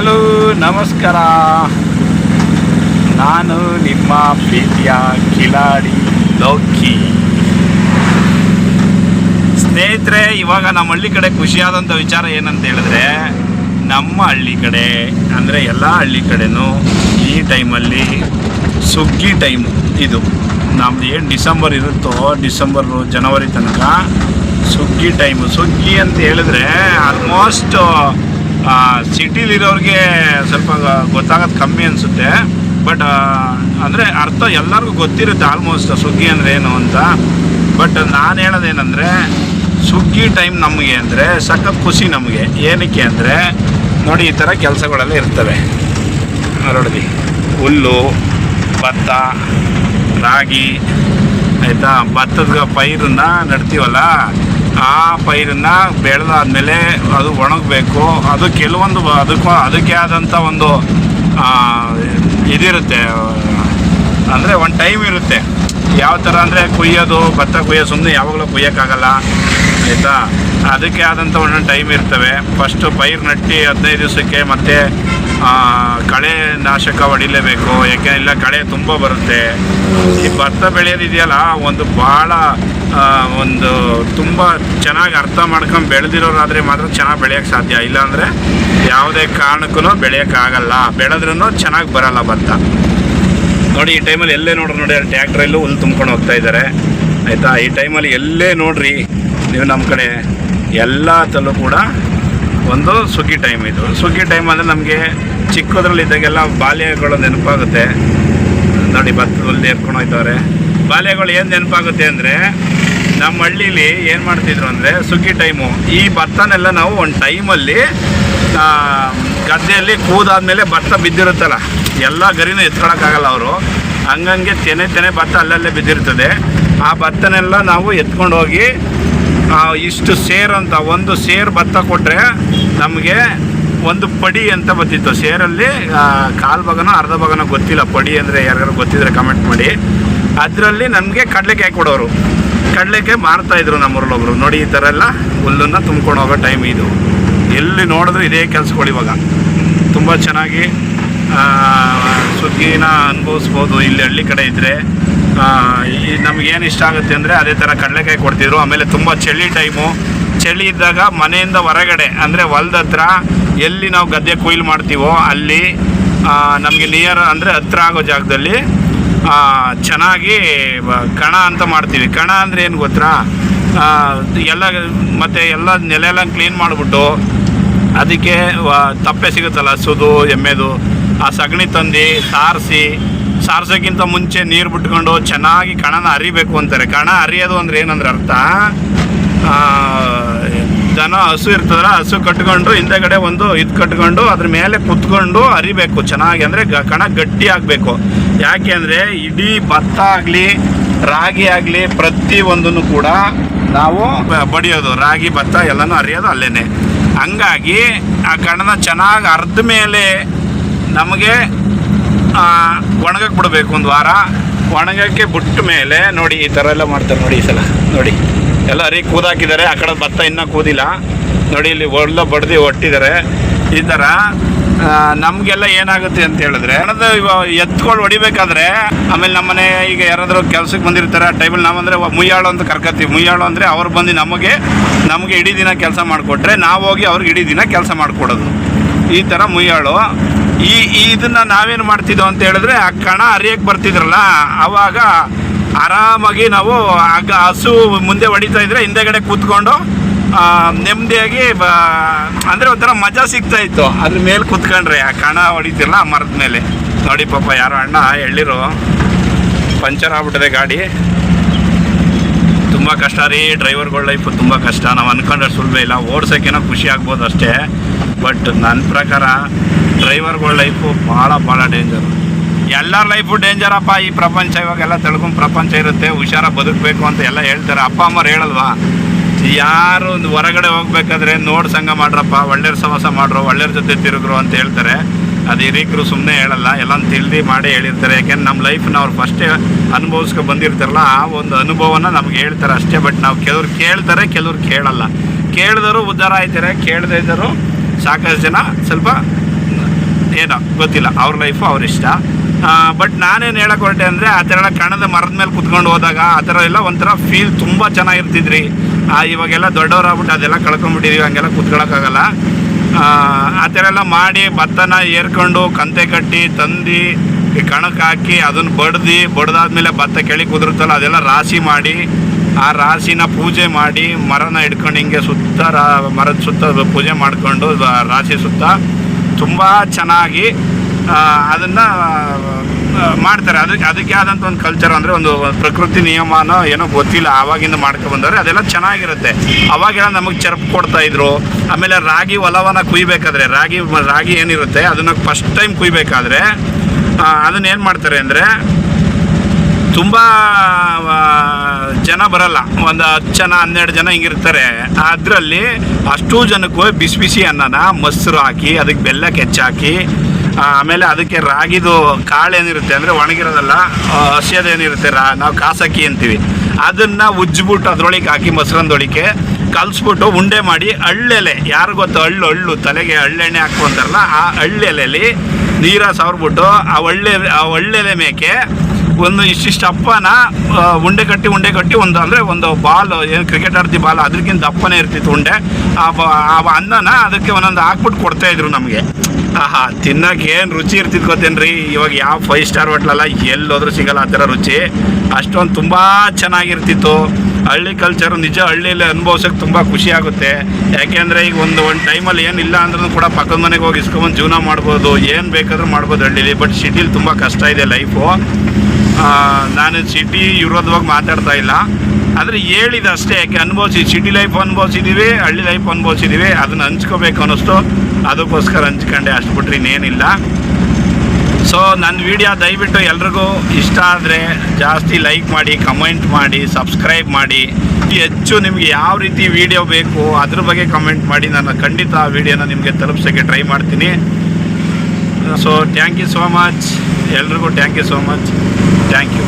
Hello, ನಮಸ್ಕಾರ. ನಾನು ನಿಮ್ಮ ಪ್ರೀತಿಯ ಕಿಲಾಡಿ ಲೌಕಿ. ಸ್ನೇಹಿತರೆ, ಇವಾಗ ನಮ್ಮ ಹಳ್ಳಿ ಕಡೆ ಖುಷಿಯಾದಂಥ ವಿಚಾರ ಏನಂತ ಹೇಳಿದ್ರೆ, ನಮ್ಮ ಹಳ್ಳಿ ಕಡೆ, ಅಂದರೆ ಎಲ್ಲ ಹಳ್ಳಿ ಕಡೆನೂ ಈ ಟೈಮಲ್ಲಿ ಸುಗ್ಗಿ ಟೈಮು ಇದು. ನಮ್ದು ಏನು ಡಿಸೆಂಬರ್ ಇರುತ್ತೋ, ಡಿಸೆಂಬರು ಜನವರಿ ತನಕ ಸುಗ್ಗಿ ಟೈಮು. ಸುಗ್ಗಿ ಅಂತ ಹೇಳಿದ್ರೆ ಆಲ್ಮೋಸ್ಟ್ ಸಿಟಿಲಿರೋರಿಗೆ ಸ್ವಲ್ಪ ಗೊತ್ತಾಗೋದು ಕಮ್ಮಿ ಅನಿಸುತ್ತೆ. ಬಟ್ ಅಂದರೆ ಅರ್ಥ ಎಲ್ಲರಿಗೂ ಗೊತ್ತಿರುತ್ತೆ ಆಲ್ಮೋಸ್ಟ್ ಸುಗ್ಗಿ ಅಂದರೆ ಏನು ಅಂತ. ಬಟ್ ನಾನು ಹೇಳೋದೇನೆಂದರೆ ಸುಗ್ಗಿ ಟೈಮ್ ನಮಗೆ ಅಂದರೆ ಸಖತ್ ಖುಷಿ ನಮಗೆ. ಏನಕ್ಕೆ ಅಂದರೆ, ನೋಡಿ ಈ ಥರ ಕೆಲಸಗಳೆಲ್ಲ ಇರ್ತವೆ. ನೋಡಿ ಹುಲ್ಲು, ಭತ್ತ, ರಾಗಿ, ಆಯಿತಾ? ಭತ್ತದ ಪೈರನ್ನ ನಡ್ತೀವಲ್ಲ? ಆ ಪೈರನ್ನ ಬೆಳೆದಾದ್ಮೇಲೆ ಅದು ಒಣಗಬೇಕು. ಅದು ಕೆಲವೊಂದು ಅದಕ್ಕೂ ಅದಕ್ಕೆ ಆದಂಥ ಒಂದು ಇದಿರುತ್ತೆ. ಅಂದರೆ ಒಂದು ಟೈಮ್ ಇರುತ್ತೆ. ಯಾವ ಥರ ಅಂದರೆ ಕುಯ್ಯೋದು, ಭತ್ತ ಕುಯ್ಯೋ ಸುಮ್ಮನೆ ಯಾವಾಗಲೂ ಕುಯ್ಯೋಕ್ಕಾಗಲ್ಲ, ಆಯಿತಾ? ಅದಕ್ಕೆ ಆದಂಥ ಒಂದೊಂದು ಟೈಮ್ ಇರ್ತವೆ. ಫಸ್ಟು ಪೈರು ನಟ್ಟಿ ಹದಿನೈದು ದಿವಸಕ್ಕೆ ಮತ್ತು ಕಳೆ ನಾಶಕ ಹೊಡಿಲೇಬೇಕು. ಯಾಕೆ, ಇಲ್ಲ ಕಳೆ ತುಂಬ ಬರುತ್ತೆ. ಈ ಭತ್ತ ಬೆಳೆಯೋದಿದೆಯಲ್ಲ, ಒಂದು ಭಾಳ ಒಂದು ತುಂಬ ಚೆನ್ನಾಗಿ ಅರ್ಥ ಮಾಡ್ಕೊಂಡು ಬೆಳೆದಿರೋರಾದರೆ ಮಾತ್ರ ಚೆನ್ನಾಗಿ ಬೆಳೆಯೋಕ್ಕೆ ಸಾಧ್ಯ. ಇಲ್ಲಾಂದರೆ ಯಾವುದೇ ಕಾರಣಕ್ಕೂ ಬೆಳೆಯೋಕ್ಕಾಗಲ್ಲ ಬೆಳೆದ್ರೂ ಚೆನ್ನಾಗಿ ಬರಲ್ಲ ಭತ್ತ. ನೋಡಿ, ಈ ಟೈಮಲ್ಲಿ ಎಲ್ಲೇ ನೋಡ್ರಿ ನೋಡಿ, ಅಲ್ಲಿ ಟ್ಯಾಕ್ಟ್ರಲ್ಲೂ ಹುಲ್ಲು ತುಂಬ್ಕೊಂಡು ಹೋಗ್ತಾ ಇದ್ದಾರೆ ಆಯಿತಾ? ಈ ಟೈಮಲ್ಲಿ ಎಲ್ಲೇ ನೋಡ್ರಿ, ನೀವು ನಮ್ಮ ಕಡೆ ಎಲ್ಲ ತಲ್ಲೂ ಕೂಡ ಒಂದು ಸುಗ್ಗಿ ಟೈಮ್ ಇದು. ಸುಗ್ಗಿ ಟೈಮ್ ಅಂದರೆ ನಮಗೆ ಚಿಕ್ಕದ್ರಲ್ಲಿ ಇದ್ದಾಗೆಲ್ಲ ಬಾಲ್ಯಗಳು ನೆನಪಾಗುತ್ತೆ. ನೋಡಿ ಭತ್ತದಲ್ಲಿ ಏರ್ಕೊಂಡು ಹೋಯ್ತವ್ರೆ ಬಾಲ್ಯಗಳು ಏನು ನೆನಪಾಗುತ್ತೆ ಅಂದರೆ ನಮ್ಮ ಹಳ್ಳಿಲಿ ಏನು ಮಾಡ್ತಿದ್ರು ಅಂದರೆ ಸುಗ್ಗಿ ಟೈಮು ಈ ಭತ್ತನೆಲ್ಲ ನಾವು ಒಂದು ಟೈಮಲ್ಲಿ ಗದ್ದೆಯಲ್ಲಿ ಕೂದಾದ್ಮೇಲೆ ಭತ್ತ ಬಿದ್ದಿರುತ್ತಲ್ಲ, ಎಲ್ಲ ಗರಿನೂ ಎತ್ಕೊಳಕ್ಕಾಗಲ್ಲ ಅವರು. ಹಂಗಂಗೆ ತೆನೆ ತೆನೆ ಭತ್ತ ಅಲ್ಲಲ್ಲೇ ಬಿದ್ದಿರ್ತದೆ. ಆ ಭತ್ತನೆಲ್ಲ ನಾವು ಎತ್ಕೊಂಡು ಹೋಗಿ ಇಷ್ಟು ಸೇರ್ ಅಂತ, ಒಂದು ಸೇರ್ ಭತ್ತ ಕೊಟ್ಟರೆ ನಮಗೆ ಒಂದು ಪಡಿ ಅಂತ ಬರ್ತಿತ್ತು. ಸೇರಲ್ಲಿ ಕಾಲು ಭಾಗನೋ ಅರ್ಧ ಭಾಗನೋ ಗೊತ್ತಿಲ್ಲ. ಪಡಿ ಅಂದರೆ ಯಾರಿಗಾರು ಗೊತ್ತಿದ್ರೆ ಕಮೆಂಟ್ ಮಾಡಿ. ಅದರಲ್ಲಿ ನಮಗೆ ಕಡಲೆಕಾಯಿ ಕೊಡೋರು. ಕಡಲೆಕಾಯಿ ಮಾರ್ತಾ ಇದ್ರು ನಮ್ಮೂರಲ್ಲೊಬ್ರು. ನೋಡಿ ಈ ಥರ ಎಲ್ಲ ಹುಲ್ಲನ್ನು ತುಂಬ್ಕೊಂಡು ಹೋಗೋ ಟೈಮ್ ಇದು. ಎಲ್ಲಿ ನೋಡಿದ್ರು ಇದೇ ಕೆಲಸಗಳು ಇವಾಗ. ತುಂಬ ಚೆನ್ನಾಗಿ ಸುಗ್ಗಿನ ಅನುಭವಿಸ್ಬೋದು ಇಲ್ಲಿ ಹಳ್ಳಿ ಕಡೆ ಇದ್ದರೆ ಈ ನಮಗೇನು ಇಷ್ಟ ಆಗುತ್ತೆ ಅಂದರೆ ಅದೇ ಥರ ಕಡಲೆಕಾಯಿ ಕೊಡ್ತಿದ್ರು. ಆಮೇಲೆ ತುಂಬ ಚಳಿ ಟೈಮು ಚಳಿ ಇದ್ದಾಗ ಮನೆಯಿಂದ ಹೊರಗಡೆ, ಅಂದರೆ ಹೊಲ್ದ ಹತ್ರ ಎಲ್ಲಿ ನಾವು ಗದ್ದೆ ಕೊಯ್ಲು ಮಾಡ್ತೀವೋ ಅಲ್ಲಿ ನಮಗೆ ನಿಯರ್ ಅಂದರೆ ಹತ್ರ ಆಗೋ ಜಾಗದಲ್ಲಿ ಚೆನ್ನಾಗಿ ಕಣ ಅಂತ ಮಾಡ್ತೀವಿ. ಕಣ ಅಂದರೆ ಏನು ಗೊತ್ತಾ? ಎಲ್ಲ, ಮತ್ತು ಎಲ್ಲ ನೆಲ ಎಲ್ಲ ಕ್ಲೀನ್ ಮಾಡಿಬಿಟ್ಟು ಅದಕ್ಕೆ ತಪ್ಪೆ ಸಿಗುತ್ತಲ್ಲ ಹಸುದು ಎಮ್ಮೆದು. ಆ ಸಗಣಿ ತಂದು, ಸಾರಿಸಿ, ಸಾರಿಸೋಕ್ಕಿಂತ ಮುಂಚೆ ನೀರು ಬಿಟ್ಕೊಂಡು ಚೆನ್ನಾಗಿ ಕಣನ ಅರಿಬೇಕು ಅಂತಾರೆ. ಕಣ ಅರಿಯೋದು ಅಂದ್ರೆ ಏನಂದ್ರೆ ಅರ್ಥ? ದನ ಹಸು ಇರ್ತದಲ್ಲ, ಹಸು ಕಟ್ಕೊಂಡು ಹಿಂದೆಗಡೆ ಒಂದು ಇದು ಕಟ್ಕೊಂಡು ಅದ್ರ ಮೇಲೆ ಕುತ್ಕೊಂಡು ಅರಿಬೇಕು ಚೆನ್ನಾಗಿ ಅಂದರೆ ಕಣ ಗಟ್ಟಿ ಆಗಬೇಕು. ಯಾಕೆ ಅಂದರೆ ಇಡೀ ಭತ್ತ ಆಗಲಿ, ರಾಗಿ ಆಗಲಿ ಪ್ರತಿ ಒಂದನ್ನು ಕೂಡ ನಾವು ಬಡಿಯೋದು. ರಾಗಿ, ಭತ್ತ ಎಲ್ಲನೂ ಅರಿಯೋದು ಅಲ್ಲೇ ಹಂಗಾಗಿ ಆ ಕಣನ ಚೆನ್ನಾಗಿ ಅರ್ಧ ಮೇಲೆ ನಮಗೆ ಒಣಗಕ್ಕೆ ಬಿಡಬೇಕು ಒಂದು ವಾರ. ಒಣಗಕ್ಕೆ ಬಿಟ್ಟ ಮೇಲೆ ನೋಡಿ ಈ ಥರ ಎಲ್ಲ ಮಾಡ್ತಾರೆ ನೋಡಿ ಈ ಸಲ. ನೋಡಿ. ಎಲ್ಲ ಅರಿ ಕೂದಾಕಿದ್ದಾರೆ. ಆ ಕಡೆ ಭತ್ತ ಇನ್ನೂ ಕೂದಿಲ್ಲ. ನೋಡಿ ಇಲ್ಲಿ ಒಳ್ಳೆ ಬಡ್ದು ಒಟ್ಟಿದ್ದಾರೆ. ಈ ಥರ ನಮಗೆಲ್ಲ ಏನಾಗುತ್ತೆ ಅಂತ ಹೇಳಿದ್ರೆ, ಹಣದ ಎತ್ಕೊಂಡು ಹೊಡಿಬೇಕಾದ್ರೆ, ಆಮೇಲೆ ನಮ್ಮನೆ ಈಗ ಯಾರಾದರೂ ಕೆಲ್ಸಕ್ಕೆ ಬಂದಿರ್ತಾರೆ, ಆ ಟೈಮಲ್ಲಿ ನಾವಂದರೆ ಮುಯ್ಯಾಳು ಅಂತ ಕರ್ಕತ್ತೀವಿ. ಮುಯ್ಯಾಳು ಅಂದರೆ ಅವ್ರು ಬಂದು ನಮಗೆ ನಮಗೆ ಇಡೀ ದಿನ ಕೆಲಸ ಮಾಡಿಕೊಟ್ರೆ ನಾವು ಹೋಗಿ ಅವ್ರಿಗೆ ಇಡೀ ದಿನ ಕೆಲಸ ಮಾಡಿಕೊಡೋದು. ಈ ಥರ ಮುಯ್ಯಾಳು. ಈ ಇದನ್ನ ನಾವೇನು ಮಾಡ್ತಿದ್ದೋ ಅಂತ ಹೇಳಿದ್ರೆ, ಆ ಕಣ ಅರಿಯಕ್ಕೆ ಬರ್ತಿದ್ರಲ್ಲ, ಆವಾಗ ಆರಾಮಾಗಿ ನಾವು ಆಗ ಹಸು ಮುಂದೆ ಹೊಡಿತಾ ಇದ್ರೆ ಹಿಂದೆಗಡೆ ಕೂತ್ಕೊಂಡು ನೆಮ್ಮದಿಯಾಗಿ ಅಂದರೆ ಒಂಥರ ಮಜಾ ಸಿಗ್ತಾ ಇತ್ತು. ಅದ್ರ ಮೇಲೆ ಕೂತ್ಕೊಂಡ್ರೆ, ಆ ಕಣ ಹೊಡಿತಿರಲ್ಲ ಆ ಮರದ ಮೇಲೆ. ನೋಡಿ ಪಾಪ, ಯಾರೋ ಅಣ್ಣ ಎಳ್ಳಿರು ಪಂಚರ್ ಆಗ್ಬಿಟ್ಟಿದೆ ಗಾಡಿ. ತುಂಬ ಕಷ್ಟ ರೀ ಡ್ರೈವರ್ಗಳ ಲೈಫ್ ತುಂಬ ಕಷ್ಟ. ನಾವು ಅನ್ಕೊಂಡ್ರೆ ಸುಲಭ ಇಲ್ಲ. ಓಡ್ಸೋಕ್ಕೇನೋ ಖುಷಿ ಆಗ್ಬೋದು ಅಷ್ಟೇ. ಬಟ್ ನನ್ನ ಪ್ರಕಾರ ಡ್ರೈವರ್ಗಳ ಲೈಫು ಭಾಳ ಭಾಳ ಡೇಂಜರ್ ಎಲ್ಲರ ಲೈಫು ಡೇಂಜರಪ್ಪ ಈ ಪ್ರಪಂಚ. ಇವಾಗೆಲ್ಲ ತಿಳ್ಕೊಂಡು ಪ್ರಪಂಚ ಇರುತ್ತೆ, ಹುಷಾರ ಬದುಕಬೇಕು ಅಂತ ಎಲ್ಲ ಹೇಳ್ತಾರೆ. ಅಪ್ಪ ಅಮ್ಮರು ಹೇಳಲ್ವಾ? ಯಾರು ಒಂದು ಹೊರಗಡೆ ಹೋಗ್ಬೇಕಾದ್ರೆ ನೋಡಿ ಸಂಘ ಮಾಡ್ರಪ್ಪ ಒಳ್ಳೆಯ ಸವಾಸ ಮಾಡ್ರು, ಒಳ್ಳೆಯವ್ರ ಜೊತೆ ತಿರುಗ್ರು ಅಂತ ಹೇಳ್ತಾರೆ. ಅದು ಹಿರೀಕರು ಸುಮ್ಮನೆ ಹೇಳಲ್ಲ ಎಲ್ಲ ತಿಳಿದು ಮಾಡಿ ಹೇಳಿರ್ತಾರೆ. ಯಾಕೆಂದ್ರೆ ನಮ್ಮ ಲೈಫ್ನ ಅವ್ರು ಫಸ್ಟೇ ಅನುಭವಿಸ್ಕೊ ಬಂದಿರ್ತಾರಲ್ಲ, ಆ ಒಂದು ಅನುಭವನ ನಮ್ಗೆ ಹೇಳ್ತಾರೆ ಅಷ್ಟೇ. ಬಟ್ ನಾವು ಕೆಲವ್ರು ಕೇಳ್ತಾರೆ, ಕೆಲವ್ರು ಕೇಳಲ್ಲ. ಕೇಳಿದರು ಉದ್ಧಾರ ಆಯ್ತಾರೆ, ಕೇಳದೇ ಇದ್ದರು ಸಾಕಷ್ಟು ಜನ ಸ್ವಲ್ಪ ಏನೋ ಗೊತ್ತಿಲ್ಲ. ಅವ್ರ ಲೈಫು ಅವ್ರ ಇಷ್ಟ. ಬಟ್ ನಾನೇನು ಹೇಳಕ್ಕೆ ಹೊರಟೆ ಅಂದರೆ ಆ ಥರ ಕಣದ ಮರದ ಮೇಲೆ ಕುತ್ಕೊಂಡು ಹೋದಾಗ ಆ ಥರ ಎಲ್ಲ ಒಂಥರ ಫೀಲ್ ತುಂಬ ಚೆನ್ನಾಗಿರ್ತಿದ್ರಿ. ಇವಾಗೆಲ್ಲ ದೊಡ್ಡವರಾಗ್ಬಿಟ್ಟು ಅದೆಲ್ಲ ಕಳ್ಕೊಂಡ್ಬಿಟ್ಟಿದ್ವಿ ಹಂಗೆಲ್ಲ ಕುತ್ಕೊಳ್ಳೋಕ್ಕಾಗಲ್ಲ ಆ, ಥರ ಎಲ್ಲ ಮಾಡಿ ಭತ್ತನ ಏರ್ಕೊಂಡು ಕಂತೆ ಕಟ್ಟಿ ತಂದು ಕಣಕ್ಕೆ ಹಾಕಿ ಅದನ್ನು ಬಡ್ದು ಬಡ್ದಾದ್ಮೇಲೆ ಭತ್ತ ಕೆಳಿ ಕುದುರುತ್ತಲ್ಲ ಅದೆಲ್ಲ ರಾಶಿ ಮಾಡಿ ಆ ರಾಶಿನ ಪೂಜೆ ಮಾಡಿ ಮರನ ಹಿಡ್ಕೊಂಡು ಹಿಂಗೆ ಸುತ್ತ ರಾ ಮರದ ಸುತ್ತ ಪೂಜೆ ಮಾಡಿಕೊಂಡು ರಾಶಿ ಸುತ್ತ ತುಂಬ ಚೆನ್ನಾಗಿ ಅದನ್ನು ಮಾಡ್ತಾರೆ. ಅದಕ್ಕೆ ಅದಕ್ಕೆ ಆದಂಥ ಒಂದು ಕಲ್ಚರ್ ಅಂದರೆ ಒಂದು ಪ್ರಕೃತಿ ನಿಯಮನೋ ಏನೋ ಗೊತ್ತಿಲ್ಲ. ಆವಾಗಿಂದ ಮಾಡ್ಕೊಂಡು ಬಂದವ್ರೆ. ಅದೆಲ್ಲ ಚೆನ್ನಾಗಿರುತ್ತೆ. ಅವಾಗೆಲ್ಲ ನಮಗೆ ಚರ್ಪ್ ಕೊಡ್ತಾ ಇದ್ರು. ಆಮೇಲೆ ರಾಗಿ ಹೊಲವನ್ನು ಕುಯ್ಬೇಕಾದ್ರೆ, ರಾಗಿ ರಾಗಿ ಏನಿರುತ್ತೆ, ಅದನ್ನು ಫಸ್ಟ್ ಟೈಮ್ ಕುಯ್ಬೇಕಾದ್ರೆ ಅದನ್ನ ಏನು ಮಾಡ್ತಾರೆ ಅಂದರೆ ತುಂಬ ಜನ ಬರಲ್ಲ. ಒಂದು ಹತ್ತು ಜನ, ಹನ್ನೆರಡು ಜನ ಹಿಂಗಿರ್ತಾರೆ. ಅದರಲ್ಲಿ ಅಷ್ಟು ಜನಕ್ಕೂ ಬಿಸಿ ಬಿಸಿ ಅನ್ನನ, ಮೊಸರು ಹಾಕಿ, ಅದಕ್ಕೆ ಬೆಲ್ಲ ಕೆಚ್ಚಾಕಿ ಆಮೇಲೆ ಅದಕ್ಕೆ ರಾಗಿದು ಕಾಳು ಏನಿರುತ್ತೆ ಅಂದರೆ ಒಣಗಿರೋದಲ್ಲ ಹಸಿಯೋದೇನಿರುತ್ತೆ ರಾ, ನಾವು ಕಾಸಕ್ಕಿ ಅಂತೀವಿ. ಅದನ್ನು ಉಜ್ಜಿಬಿಟ್ಟು ಅದ್ರೊಳಗೆ ಹಾಕಿ ಮೊಸರಂದೊಳಿಕೆ ಕಲಿಸ್ಬಿಟ್ಟು ಉಂಡೆ ಮಾಡಿ ಹಳ್ಳೆಲೆ, ಯಾರು ಗೊತ್ತು ಹಳ್ಳು ಹಳ್ಳು, ತಲೆಗೆ ಹಳ್ಳೆಣ್ಣೆ ಹಾಕ್ಕೊಂತಾರಲ್ಲ, ಆ ಹಳ್ಳೆಲೆಯಲ್ಲಿ ನೀರ ಸವರ್ಬಿಟ್ಟು ಆ ಒಳ್ಳೆ, ಆ ಒಳ್ಳೆಲೆ ಮೇಕೆ ಒಂದು ಇಷ್ಟಿಷ್ಟು ಅಪ್ಪನ ಉಂಡೆ ಕಟ್ಟಿ ಉಂಡೆ ಕಟ್ಟಿ ಒಂದು ಅಂದರೆ ಒಂದು ಬಾಲ್, ಏನು ಕ್ರಿಕೆಟ್ ಆಡ್ತಿ ಬಾಲ್, ಅದಕ್ಕಿಂತ ದಪ್ಪನೇ ಇರ್ತಿತ್ತು ಉಂಡೆ. ಆ ಅನ್ನನ ಅದಕ್ಕೆ ಒಂದೊಂದು ಹಾಕ್ಬಿಟ್ಟು ಕೊಡ್ತಾ ಇದ್ರು ನಮಗೆ. ಆಹಾ, ತಿನ್ನಕ್ಕೆ ಏನು ರುಚಿ ಇರ್ತಿತ್ತು ಗೊತ್ತೇನ್ರಿ? ಇವಾಗ ಯಾವ ಫೈವ್ ಸ್ಟಾರ್ ಹೋಟ್ಲಲ್ಲ ಎಲ್ಲೋದ್ರೂ ಸಿಗಲ್ಲ ಆ ಥರ ರುಚಿ. ಅಷ್ಟೊಂದು ತುಂಬ ಚೆನ್ನಾಗಿರ್ತಿತ್ತು. ಹಳ್ಳಿ ಕಲ್ಚರ್ ನಿಜ ಹಳ್ಳಿಯಲ್ಲಿ ಅನುಭವಿಸೋಕೆ ತುಂಬ ಖುಷಿ ಆಗುತ್ತೆ. ಯಾಕೆಂದರೆ ಈಗ ಒಂದು ಒಂದು ಟೈಮಲ್ಲಿ ಏನಿಲ್ಲ ಅಂದ್ರೂ ಕೂಡ ಪಕ್ಕದ ಮನೆಗೆ ಹೋಗಿ ಇಸ್ಕೊಂಬಂದು ಜೀವನ ಮಾಡ್ಬೋದು. ಏನು ಬೇಕಾದರೂ ಮಾಡ್ಬೋದು ಹಳ್ಳಿಲಿ ಬಟ್ ಸಿಟಿಲಿ ತುಂಬ ಕಷ್ಟ ಇದೆ ಲೈಫು ನಾನು ಸಿಟಿ ವಿರೋಧವಾಗಿ ಮಾತಾಡ್ತಾ ಇಲ್ಲ. ಆದರೆ ಹೇಳಿದ ಅಷ್ಟೇ, ಯಾಕೆ ಅನುಭವಿಸಿ ಸಿಟಿ ಲೈಫ್ ಅನುಭವಿಸಿದ್ದೀವಿ ಹಳ್ಳಿ ಲೈಫ್ ಅನುಭವಿಸಿದ್ದೀವಿ ಅದನ್ನು ಹಂಚ್ಕೋಬೇಕು ಅನ್ನಿಸ್ತು ಅದಕ್ಕೋಸ್ಕರ ಹಂಚ್ಕೊಂಡೆ, ಅಷ್ಟು ಬಿಟ್ರೆ ಇನ್ನೇನಿಲ್ಲ. ಸೊ ನನ್ನ ವಿಡಿಯೋ ದಯವಿಟ್ಟು ಎಲ್ರಿಗೂ ಇಷ್ಟ ಆದರೆ ಜಾಸ್ತಿ ಲೈಕ್ ಮಾಡಿ ಕಮೆಂಟ್ ಮಾಡಿ ಸಬ್ಸ್ಕ್ರೈಬ್ ಮಾಡಿ. ಹೆಚ್ಚು ನಿಮಗೆ ಯಾವ ರೀತಿ ವಿಡಿಯೋ ಬೇಕು, ಅದ್ರ ಬಗ್ಗೆ ಕಮೆಂಟ್ ಮಾಡಿ. ನಾನು ಖಂಡಿತ ಆ ವಿಡಿಯೋನ ನಿಮಗೆ ತಲುಪಿಸೋಕ್ಕೆ ಟ್ರೈ ಮಾಡ್ತೀನಿ. So thank you so much ಎಲ್ರಿಗೂ thank you so much thank you